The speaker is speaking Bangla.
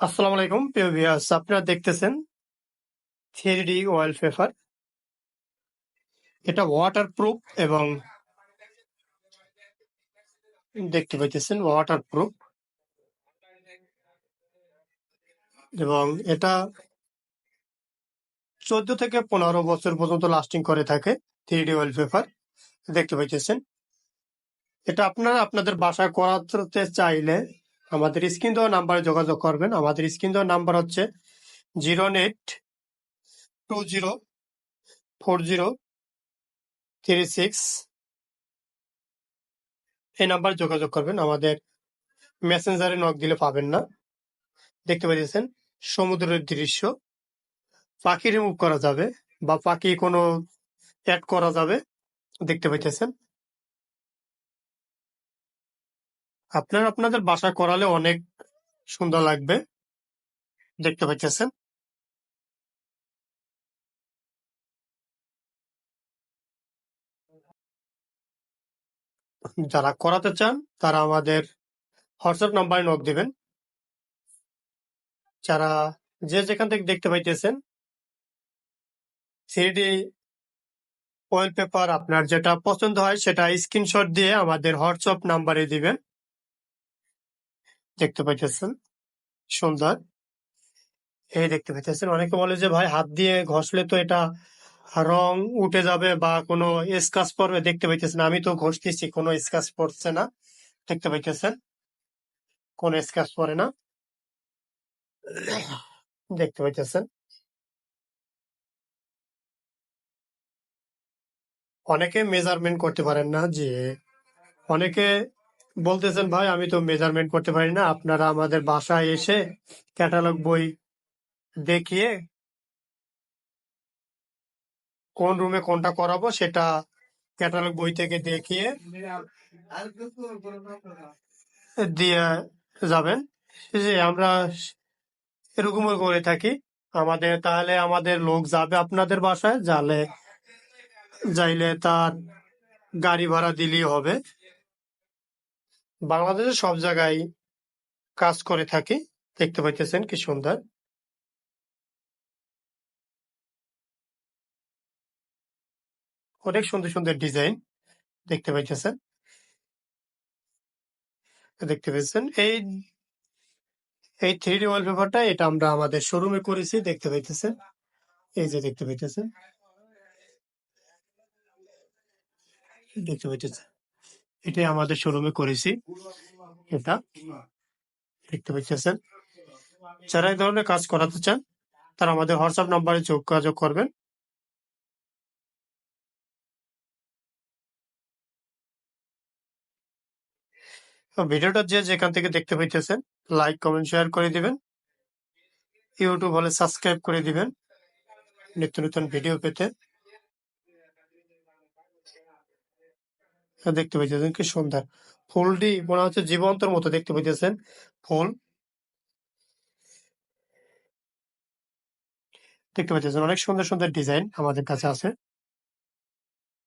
আসসালামু আলাইকুম, প্রিয় ভিউয়ার্স আপনারা দেখতেছেন থ্রি ডি ওয়ালপেপার এটা ওয়াটার প্রুফ এবং দেখতে পাইতেছেন ওয়াটার প্রুফ এবং এটা চোদ্দ থেকে পনেরো বছর পর্যন্ত লাস্টিং করে থাকে থ্রি ডি ওয়ালপেপার দেখতে পাইতেছেন। এটা আপনারা আপনাদের বাসায় করাতে চাইলে আমাদের স্ক্রিন দেওয়া নাম্বারে যোগাযোগ করবেন। আমাদের স্ক্রিন দেওয়া নাম্বার হচ্ছে zero eight two zero four zero three six এই নাম্বার যোগাযোগ করবেন। আমাদের মেসেঞ্জারে নক দিলে পাবেন না। দেখতে পাচ্ছেন, সমুদ্রের দৃশ্য। পাখি রিমুভ করা যাবে বা পাখি কোনো অ্যাড করা যাবে। দেখতে পাইতেছেন আপনার আপনাদের বাসা করালে অনেক সুন্দর লাগবে। দেখতে পাইতেছেন। যারা করাতে চান, তারা আমাদের হোয়াটসঅ্যাপ নাম্বারে নক দিবেন। যারা যে যেখান থেকে দেখতে পাইতেছেন থ্রিডি অয়েল পেপার আপনার যেটা পছন্দ হয়, সেটা স্ক্রিনশট দিয়ে আমাদের হোয়াটসঅ্যাপ নাম্বারে দিবেন। দেখতে পাইতেছেন, সুন্দর। এই দেখতে পাইতেছেন, অনেকে বলে যে, ভাই, হাত দিয়ে ঘষলে তো এটা রং উঠে যাবে বা কোনো স্কাচ পড়বে? দেখতে পাইতেছেন, আমি তো ঘষতেছি, কোনো স্কাচ পড়ছে না। দেখতে পাইতেছেন, কোনো স্কাচ পড়ে না। দেখতে পাইতেছেন। অনেকে মেজারমেন্ট করতে পারেন না যে, অনেকে বলতেছেন, ভাই, আমি তো মেজারমেন্ট করতে পারি না। আপনারা আমাদের বাসায় এসে ক্যাটালগ বই দেখিয়ে কোন রুমে কোনটা করাবো সেটা ক্যাটালগ বই থেকে দেখিয়ে দিয়ে যাবেন। যে আমরা এরকম করে থাকি। আমাদের, তাহলে আমাদের লোক যাবে আপনাদের বাসায়, যালে, যাইলে তার গাড়ি ভাড়া দিলেই হবে। বাংলাদেশের সব জায়গায় কাজ করে থাকি। দেখতে পাইতেছেন কি সুন্দর। অনেক সুন্দর সুন্দর ডিজাইন দেখতে পাইতেছেন। দেখতে পাচ্ছেন এই এই থ্রি ডি ওয়ালপেপারটা এটা আমরা আমাদের শোরুমে করেছি, দেখতে পাইতেছেন। এই যে দেখতে পাইতেছেন। দেখতে পাইতেছেন। এটাই আমাদের শোরুমে করেছি। এটা দেখতে পাইতেছেন যারা এই ধরনের কাজ করাতে চান, তারা আমাদের হোয়াটসঅ্যাপ নাম্বারে যোগাযোগ করবেন। ভিডিওটা যে যেখান থেকে দেখতে পাইতেছেন, লাইক, কমেন্ট, শেয়ার করে দিবেন। ইউটিউব হলে সাবস্ক্রাইব করে দিবেন। নিত্য নতুন ভিডিও পেতে। দেখতে পাইতেছেন কি সুন্দর ফুলটি মনে হচ্ছে জীবন্তর মতো দেখতে পাইতেছেন। ফুল দেখতে পাইতেছেন অনেক সুন্দর সুন্দর ডিজাইন আমাদের কাছে আছে।